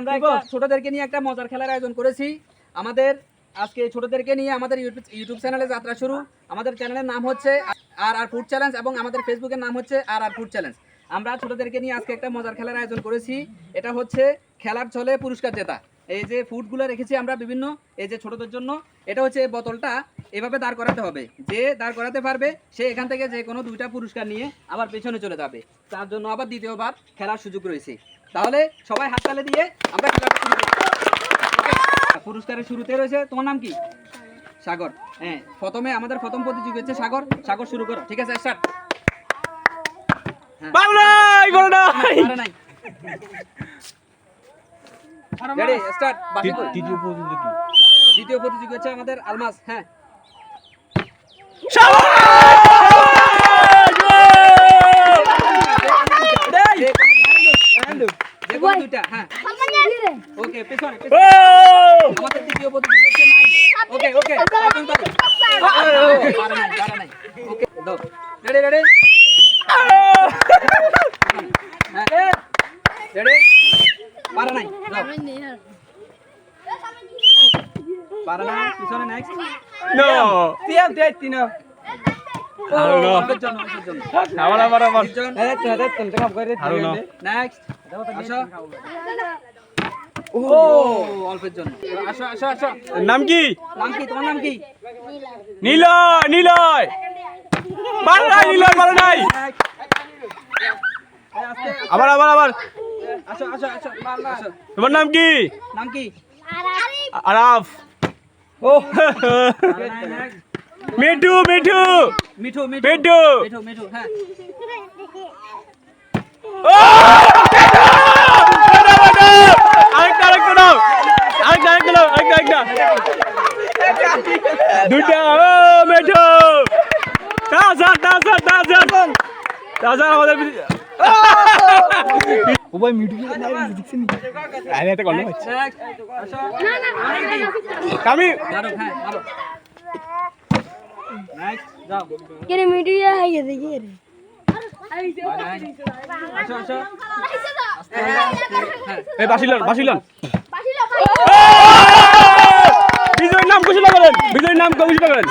আমরা ছোটদেরকে নিয়ে একটা মজার খেলার আয়োজন করেছি। আমাদের আজকে ছোটদেরকে নিয়ে আমাদের ইউটিউব ইউটিউব চ্যানেলে যাত্রা শুরু। আমাদের চ্যানেলের নাম হচ্ছে আর আর ফুড চ্যালেঞ্জ এবং আমাদের ফেসবুকের নাম হচ্ছে আর আর ফুড চ্যালেঞ্জ আমরা ছোটদেরকে নিয়ে আজকে একটা মজার খেলার আয়োজন করেছি। এটা হচ্ছে খেলার ছলে পুরস্কার জেতা। এই যে ফুডগুলো রেখেছি আমরা বিভিন্ন এই যে ছোটদের জন্য এটা হচ্ছে বোতলটা এভাবে দাঁড় করাতে হবে। যে দাঁড় করাতে পারবে সে এখান থেকে যে কোনো দুইটা পুরস্কার নিয়ে আবার পেছনে চলে যাবে। তার জন্য আবার দ্বিতীয়বার খেলার সুযোগ রয়েছে। তাহলে সবাই হাততালি দিয়ে আমরা খেলাটা শুরু করি পুরস্কারের শুরুতে রয়েছে তোমার নাম কি? সাগর। হ্যাঁ প্রথমে আমাদের প্রথম প্রতিযোগী হচ্ছে সাগর। সাগর শুরু করো। ঠিক আছে স্টার্ট। কি দ্বিতীয় প্রতিযোগী হচ্ছে আমাদের আলমাস। হ্যাঁ যে কোনো- যে কোনো দুইটা হ্যাঁ ওকে পেছনে পেছনে। আমাদের তৃতীয় প্রতিযোগী হচ্ছে নাই ওকে ওকে তুমি পারো। পারে নাই পারে নাই ওকে দাও রেডি রেডি হ্যাঁ রেডি পারে নাই পারে না পিছনে নেক্সট নো তিন তিন তিন করে আরও নো নেক্সট আসো ও অল্পের জন্য আসো আসো আসো নাম কি নাম কি তোমার নাম কি নিলয় নিলয় ভালো নাই নিলয় ভালো নাই। আবার আবার আবার। তোমার নাম কি? নাম আরাফ। ও। মিঠু মিঠু। মিঠু। মিঠু মিঠু মিঠু হ্যাঁ দুইটা। ও, মিঠু। তাজার আমাদের ও ভাই মিঠু কি না দেখছেন আরে এটা হচ্ছে কামি! মারো হ্যাঁ মারো নেক্সট যাও হাই গেছে কি রে বিজয়ের নাম ঘোষণা করেন বিজয়ের নাম ঘোষণা করেন।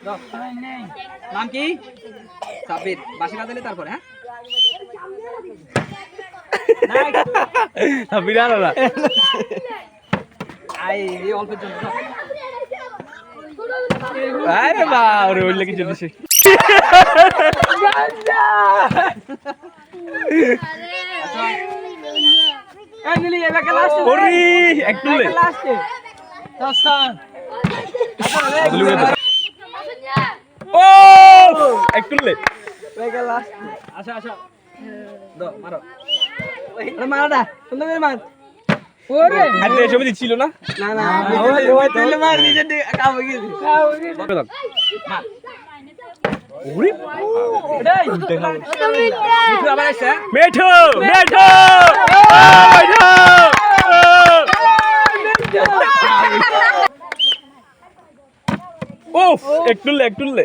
যাও। নাম কি সাব্বির বাসি বাজালে তারপরে হ্যাঁ Next. বিরাট দাদা আই রে অল্পের জন্য যাও। আরে বাপ রে ওইলে কি চলছে এই নিলি এবারে লাস্ট ওরে একটু লে লাস্ট দশান ও একটু লে এবারে লাস্ট আসো আসো দাও মারো সুন্দর করে মার ছিল না? না মার নিজে কাম গেছে হ্যাঁ? মেঠো মেঠো! ওফ একটু লে একটু লে।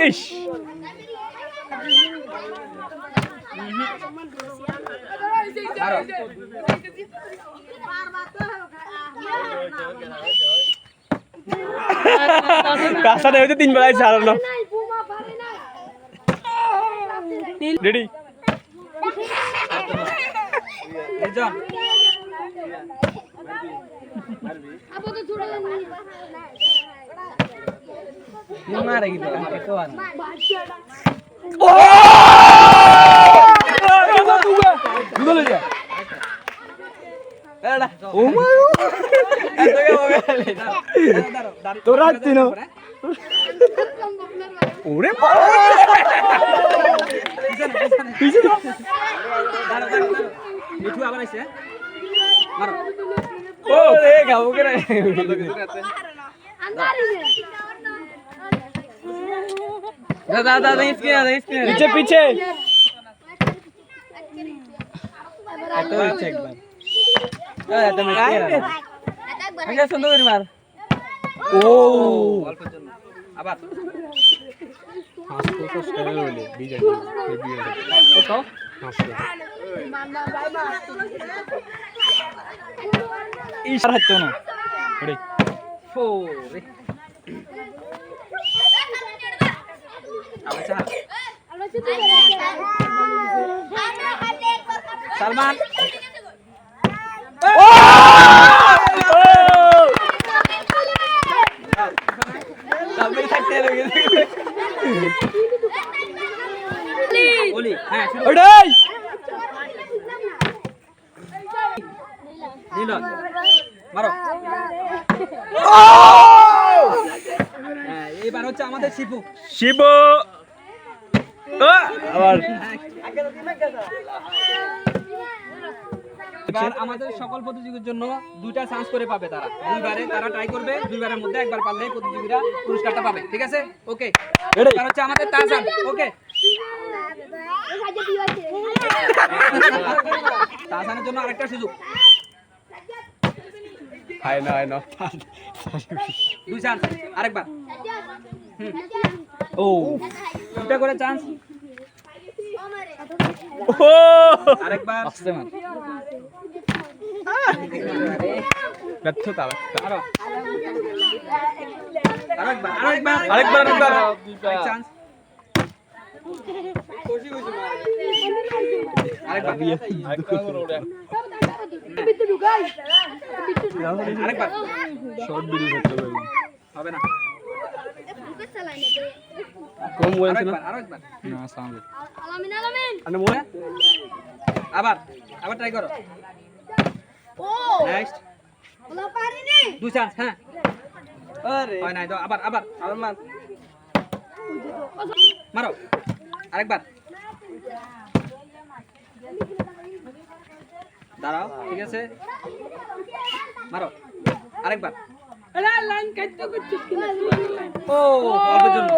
ইস কাঁচা দেবে তিন বেলায় ছাড়ানো রেডি একজন তোরা তিনো ওরে মিঠু আবার আইছে হ্যাঁ? মারো ও রে গাবো করে দাদা দাদা इसके दादा इसके पीछे पीछे এত ইচ্ছে একবার এ তুমি কি আগে সুন্দর করে মার ও অল্পের জন্য আবার হাসতো তো স্টাইল হলে বিজয় বিজয় কত হাসতো ইশারা হতো না রে আচ্ছা সালমান বলি হ্যাঁ মারো। হ্যাঁ এইবার হচ্ছে আমাদের শিপু শিব! আবার। এবার আমাদের সকল প্রতিযোগীর জন্য দুইটা চান্স করে পাবে তারা। দুইবারে তারা ট্রাই করবে দুইবারের মধ্যে একবার পারলে প্রতিযোগীরা পুরস্কারটা পাবে ঠিক আছে? ওকে এবার হচ্ছে আমাদের তাজান ওকে তাজানের জন্য আরেকটা সুযোগ। হাই না হাই না। দুই চান্স আরেকবার। ও। দুটা করে চান্স ও। আরেকবার। আসতে মান ব্যর্থ তাও আরও। আরেকবার আরেকবার আরেকবার। আরেকবার। চান্স ভিডিও করতে আবার আবার ট্রাই করো নেক্সট দুই চান্স হ্যাঁ আরে হয় তো আবার আবার আমার মার মারো আরেকবার দাঁড়াও ঠিক আছে? মারো। আরেকবার। ও অল্পের জন্য।